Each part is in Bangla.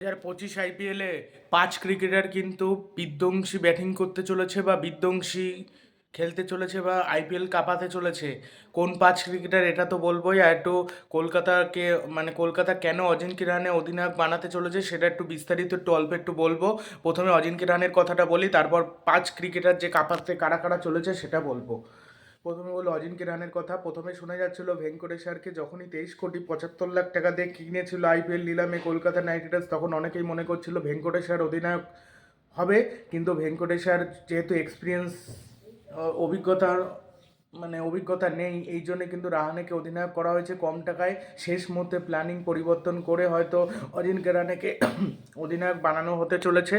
হাজার পঁচিশ আইপিএলে পাঁচ ক্রিকেটার কিন্তু বিধ্বংসী ব্যাটিং করতে চলেছে বা বিধ্বংসী খেলতে চলেছে বা আইপিএল কাঁপাতে চলেছে। কোন পাঁচ ক্রিকেটার এটা তো বলবোই। আর একটু কলকাতাকে মানে কলকাতা কেন অজিঙ্ক্য রানে অধিনায়ক বানাতে চলেছে সেটা একটু বিস্তারিত একটু অল্প একটু বলব। প্রথমে অজিঙ্ক্য রানের কথাটা বলি, তারপর পাঁচ ক্রিকেটার যে কাঁপাতে, কারা কারা চলেছে সেটা বলব। প্রথমে বলল, অজিন কেরানের কথা। প্রথমে শোনা যাচ্ছিল, ভেঙ্কটেশ্বরকে যখনই তেইশ কোটি পঁচাত্তর লাখ টাকা দিয়ে কিনেছিল আইপিএল, নিলামে কলকাতা নাইট রাইডার্স, তখন অনেকেই মনে করছিল ভেঙ্কটেশ্বর অধিনায়ক হবে। কিন্তু ভেঙ্কটেশ্বর যেহেতু এক্সপিরিয়েন্স অভিজ্ঞতার মানে অভিজ্ঞতা নেই। এই জন্য কিন্তু রাহানেকে অধিনায়ক করা হয়েছে কম টাকায়। শেষ মুহূর্তে প্ল্যানিং পরিবর্তন করে হয়তো অজিঙ্ক্য রাহানেকে অধিনায়ক বানানো হতে চলেছে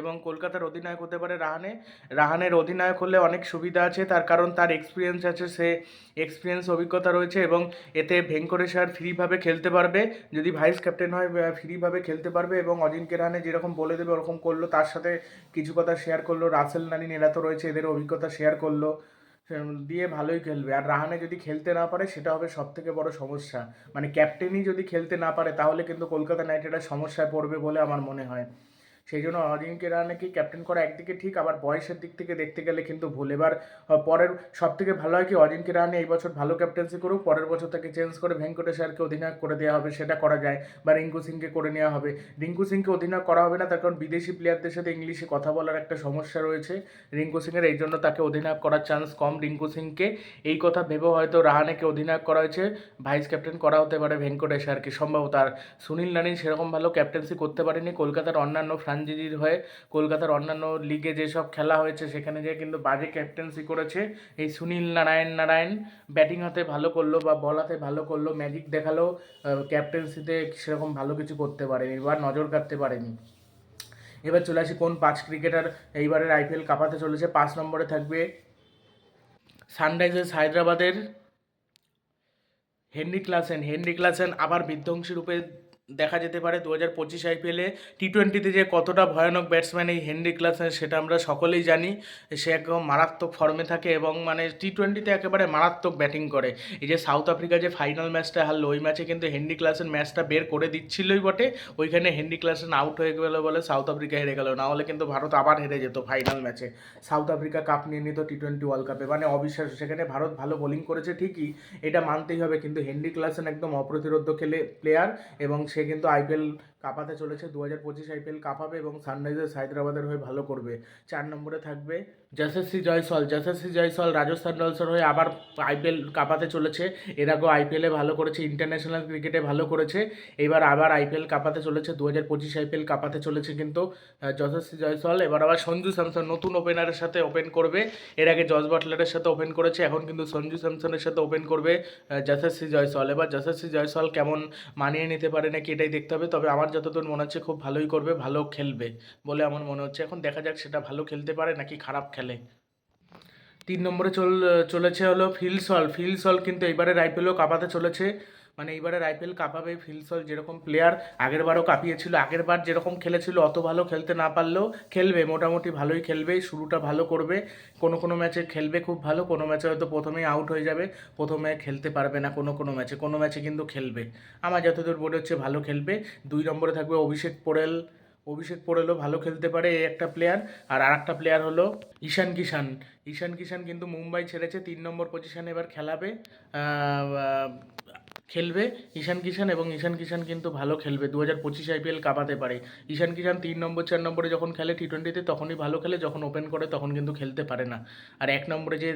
এবং কলকাতার অধিনায়ক হতে পারে রাহানে। রাহানের অধিনায়ক হলে অনেক সুবিধা আছে, তার কারণ তার এক্সপিরিয়েন্স আছে, সে এক্সপিরিয়েন্স অভিজ্ঞতা রয়েছে এবং এতে ভেঙ্কটেশ্বর ফ্রিভাবে খেলতে পারবে। যদি ভাইস ক্যাপ্টেন হয় ফ্রিভাবে খেলতে পারবে এবং অজিঙ্ক্য রাহানে যেরকম বলে দেবে, ওরকম করল। তার সাথে কিছু কথা শেয়ার করল। রাসেল নারিন এরা তো রয়েছে, এদের অভিজ্ঞতা শেয়ার করল। দিয়ে ভালোই খেলবে। আর রাহানে যদি খেলতে না পারে, সেটা হবে সব থেকে বড় সমস্যা। মানে ক্যাপ্টেনই যদি খেলতে না পারে, তাহলে কিন্তু কলকাতা নাইট রাইডার্স সমস্যায় পড়বে বলে আমার মনে হয়। সেই জন্য অজিঙ্ক্য রাহানেকে ক্যাপ্টেন করা একদিকে ঠিক, আবার বয়সের দিক থেকে দেখতে গেলে কিন্তু ভুল। এবার পরের সব থেকে ভালো হয় কি অজিঙ্ক্য রাহানে এই বছর ভালো ক্যাপ্টেন্সি করুক, পরের বছর তাকে চেঞ্জ করে ভেঙ্কটেশ্বরকে অধিনায়ক করে দেওয়া হবে, সেটা করা যায়, বা রিঙ্কু সিংকে করে নেওয়া হবে। রিঙ্কু সিংকে অধিনায়ক করা হবে না, তার কারণ বিদেশি প্লেয়ারদের সাথে ইংলিশে কথা বলার একটা সমস্যা রয়েছে। রিঙ্কু সিংয়ের এই জন্য তাকে অধিনায়ক করার চান্স কম। রিঙ্কু সিংকে এই কথা ভেবে হয়তো রাহানেকে অধিনায়ক করা হয়েছে ভাইস ক্যাপ্টেন করা হতে পারে ভেঙ্কটেশ্বরকে সম্ভবত আর সুনীল নারিন সেরকম ভালো ক্যাপ্টেন্সি করতে পারেনি, কলকাতার অন্যান্য ফ্রাঞ্চাইজির হয়ে কলকাতার অন্যান্য লিগে যেসব খেলা হয়েছে, সেখানে যে কিন্তু বাজে ক্যাপ্টেন্সি করেছে। এই সুনীল নারায়ণ নারায়ণ ব্যাটিং হাতে ভালো করল বা বল হাতে ভালো করল ম্যাজিক দেখাল ক্যাপ্টেন্সিতে সেরকম ভালো কিছু করতে পারেনি বা নজর কাটতে পারেনি। এবার চলে আসি কোন পাঁচ ক্রিকেটার এইবারের আইপিএল কাঁপাতে চলেছে। পাঁচ নম্বরে থাকবে সানরাইজার্স হায়দ্রাবাদের হেনরি ক্লাসেন। হেনরি ক্লাসেন আবার বিধ্বংসী রূপে দেখা যেতে পারে দু হাজার পঁচিশ আইপিএলে টি টোয়েন্টিতে যে কতটা ভয়ানক ব্যাটসম্যান এই হেনরি ক্লাসেন সেটা আমরা সকলেই জানি। সে একদম মারাত্মক ফর্মে থাকে এবং মানে টি টোয়েন্টিতে একেবারে মারাত্মক ব্যাটিং করে। এই যে সাউথ আফ্রিকা যে ফাইনাল ম্যাচটা হারলো, ওই ম্যাচে কিন্তু হেনরি ক্লাসেন ম্যাচটা বের করে দিচ্ছিলই বটে। ওইখানে হেনরি ক্লাসেন আউট হয়ে গেল বলে সাউথ আফ্রিকা হেরে গেল। না হলে কিন্তু ভারত আবার হেরে যেত ফাইনাল ম্যাচে সাউথ আফ্রিকা কাপ নিয়ে নিত টি টোয়েন্টি ওয়ার্ল্ড কাপে মানে অবিশ্বাস্য, সেখানে ভারত ভালো বোলিং করেছে ঠিকই, এটা মানতেই হবে। কিন্তু হেনরি ক্লাসেন একদম অপ্রতিরোধ খেলে প্লেয়ার এবং সে কিন্তু আইপিএল কাঁপাতে চলেছে। দু হাজার পঁচিশ আইপিএল কাঁপাবে এবং সানরাইজার্স হায়দ্রাবাদের হয়ে ভালো করবে। চার নম্বরে থাকবে যশস্বী জয়সল যশস্বী জয়সল রাজস্থান রয়্যালসের হয়ে আবার আইপিএল কাঁপাতে চলেছে। এর আগেও আইপিএলে ভালো করেছে, ইন্টারন্যাশনাল ক্রিকেটে ভালো করেছে। এবার আবার আইপিএল কাঁপাতে চলেছে দু হাজার পঁচিশ আইপিএল কাঁপাতে চলেছে কিন্তু যশস্বী জয়সওয়াল। এবার আবার সঞ্জু স্যামসন নতুন ওপেনারের সাথে ওপেন করবে। এর আগে জস বাটলারের সাথে ওপেন করেছে, এখন কিন্তু সঞ্জু স্যামসনের সাথে ওপেন করবে যশস্বী জয়সল এবার যশস্বী জয়সল কেমন মানিয়ে নিতে পারে নাকি এটাই দেখতে হবে। তবে আমার যতদূর মনে হচ্ছে খুব ভালোই করবে, ভালো খেলবে বলে আমার মনে হচ্ছে। এখন দেখা যাক সেটা ভালো খেলতে পারে নাকি খারাপ খেলে। তিন নম্বরে চল, চলেছে হলো ফিলসল ফিলসল কিন্তু এইবারের আইপিএলও কাঁপাতে চলেছে। মানে এইবারের আইপিএল কাঁপাবে ফিলসল যেরকম প্লেয়ার আগের বারও কাঁপিয়েছিল, আগের বার যেরকম খেলেছিল, অত ভালো খেলতে না পারলেও খেলবে, মোটামুটি ভালোই খেলবে, শুরুটা ভালো করবে, কোনো কোনো ম্যাচে খেলবে খুব ভালো, কোনো ম্যাচে হয়তো প্রথমেই আউট হয়ে যাবে, প্রথমে খেলতে পারবে না কোনো কোনো ম্যাচে কোনো ম্যাচে কিন্তু খেলবে। আমার যতদূর মনে হচ্ছে ভালো খেলবে, দুই নম্বরে থাকবে অভিষেক পোরেল অভিষেক পোরেলও ভালো খেলতে পারে এই একটা প্লেয়ার আর আরেকটা প্লেয়ার হলো ঈশান কিষান ঈশান কিষান কিন্তু মুম্বাই ছেড়েছে, তিন নম্বর পজিশনে এবার খেলাবে খেলবে। ঈশান কিষান এবং ঈশান কিষান কিন্তু ভালো খেলবে। দু হাজার পঁচিশ আইপিএল কাঁপাতে পারে। ঈশান কিষান তিন নম্বর, চার নম্বরে যখন খেলে টি টোয়েন্টিতে তখনই ভালো খেলে। যখন ওপেন করে, তখন কিন্তু খেলতে পারে না। আর এক নম্বরে যে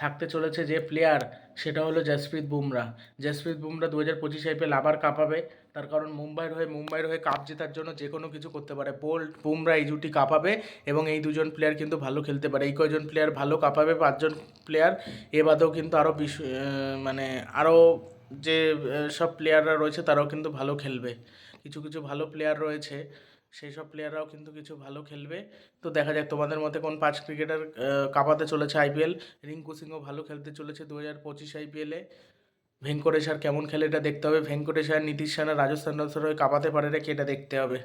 থাকতে চলেছে যে প্লেয়ার সেটা হলো জসপ্রীত বুমরা। জসপ্রীত বুমরা দু হাজার পঁচিশ আইপিএল আবার কাঁপাবে। তার কারণ মুম্বাইয়ের হয়ে মুম্বাইয়ের হয়ে কাপ জেতার জন্য যে কোনো কিছু করতে পারে। বোল্ট বুমরা এই জুটি কাঁপাবে এবং এই দুজন প্লেয়ার কিন্তু ভালো খেলতে পারে। এই কয়জন প্লেয়ার ভালো কাঁপাবে, পাঁচজন প্লেয়ার এ বাদেও কিন্তু আরও বিশ মানে আরও যে সব প্লেয়াররা রয়েছে তারাও কিন্তু ভালো খেলবে। কিছু কিছু ভালো প্লেয়ার রয়েছে, সেই সব প্লেয়াররাও কিন্তু কিছু ভালো খেলবে। তো দেখা যাক তোমাদের মতে কোন পাঁচ ক্রিকেটার কাঁপাতে চলেছে আইপিএল রিঙ্কু সিংও ভালো খেলতে চলেছে দু হাজার পঁচিশ আইপিএলে ভেঙ্কটেশ আর কেমন খেলে এটা দেখতে হবে? ভেঙ্কটেশ্বর নীতিশ সেনা রাজস্থান হয়ে কাঁপাতে পারে রেখে এটা দেখতে হবে?